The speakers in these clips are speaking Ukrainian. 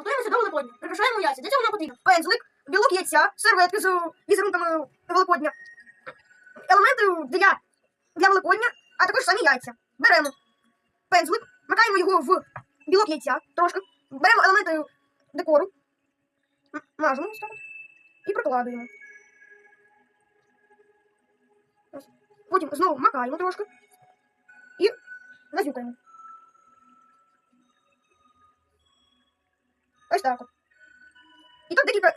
Готуємо до Великодня. Прикрашаємо яйця. Для цього нам потрібно пензлик, білок яйця, серветки з візерунками Великодня, елементи для для Великодня, а також самі яйця. Беремо пензлик, макаємо його в білок яйця трошки, беремо елементи декору, мажемо і прокладуємо. Потім знову макаємо трошки і назюкаємо. Ось так от. І так декілька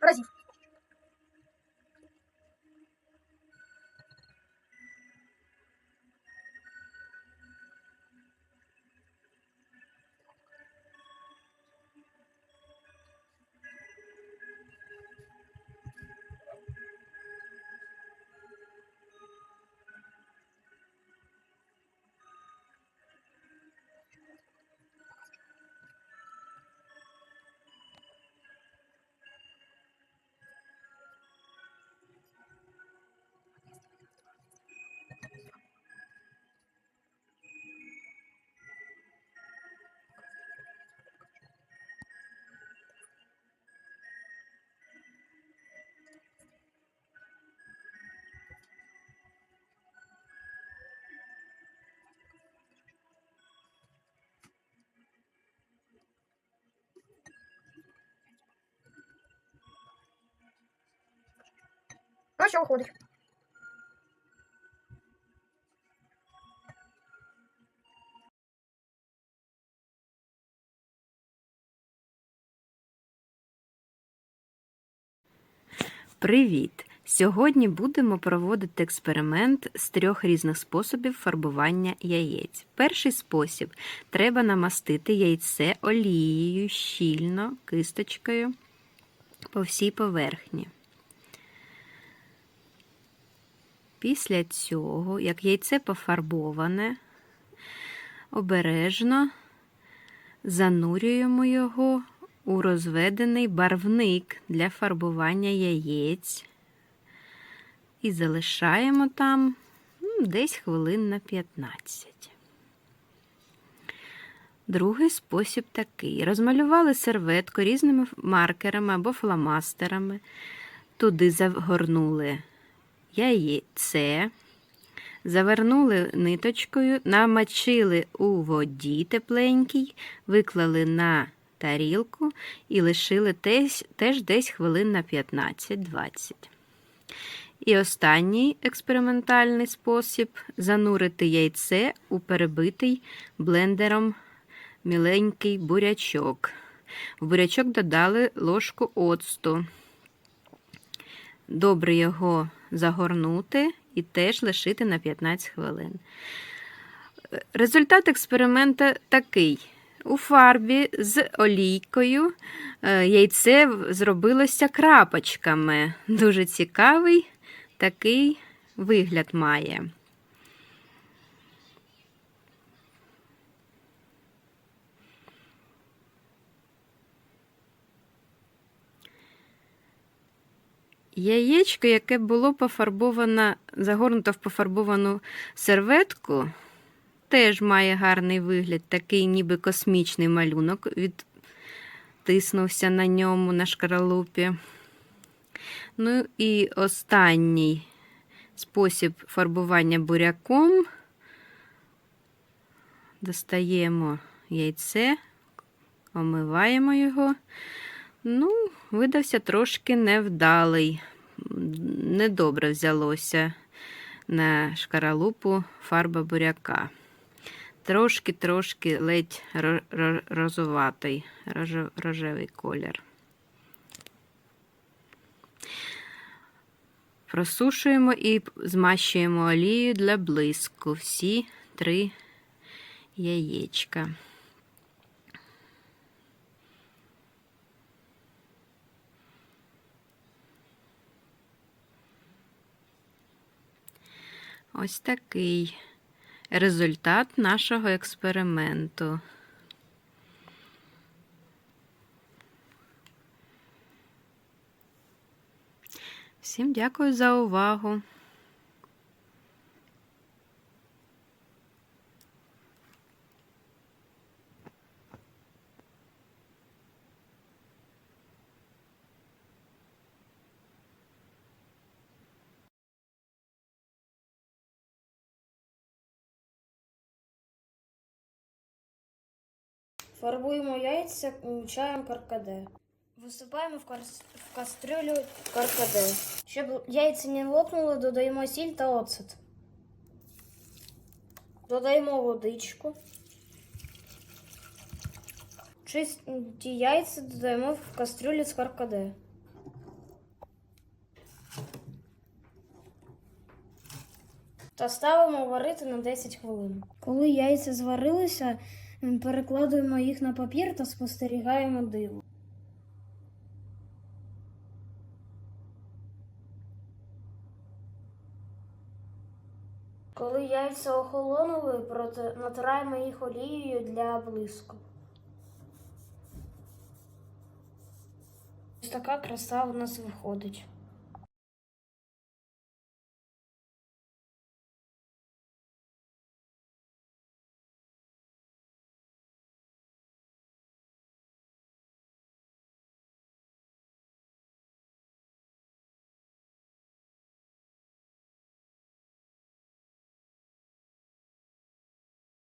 разів. А що виходить? Привіт! Сьогодні будемо проводити експеримент з трьох різних способів фарбування яєць. Перший спосіб треба намастити яйце олією щільно, кисточкою по всій поверхні. Після цього, як яйце пофарбоване, обережно занурюємо його у розведений барвник для фарбування яєць. І залишаємо там десь хвилин на 15. Другий спосіб такий: розмалювали серветку різними маркерами або фломастерами, туди загорнули яйце, завернули ниточкою, намочили у воді тепленькій, виклали на тарілку і лишили теж, теж десь хвилин на 15-20. І останній експериментальний спосіб занурити яйце у перебитий блендером міленький бурячок. В бурячок додали ложку оцту. Добре його загорнути і теж лишити на 15 хвилин. Результат експерименту такий. У фарбі з олійкою е, яйце зробилося крапочками. Дуже цікавий такий вигляд має. Яєчко, яке було пофарбовано, загорнуто в пофарбовану серветку, теж має гарний вигляд, такий ніби космічний малюнок відтиснувся на ньому на шкаралупі. Ну і останній спосіб фарбування буряком. Достаємо яйце, омиваємо його. Ну, видався трошки невдалий. Недобре взялося на шкаралупу фарба буряка. Трошки-трошки ледь ро- ро- розуватий, рожевий колір. Просушуємо і змащуємо олією для блиску всі три яєчка. Ось такий результат нашого експерименту. Всім дякую за увагу. Фарбуємо яйця чаєм каркаде. Висипаємо в, в кастрюлю каркаде. Щоб яйця не лопнули, додаємо сіль та оцет. Додаємо водичку. Чисті яйця додаємо в кастрюлю з каркаде. Та ставимо варити на 10 хвилин. Коли яйця зварилися, перекладуємо їх на папір та спостерігаємо диво. Коли яйця охолонули, натираємо їх олією для блиску. Ось така краса у нас виходить.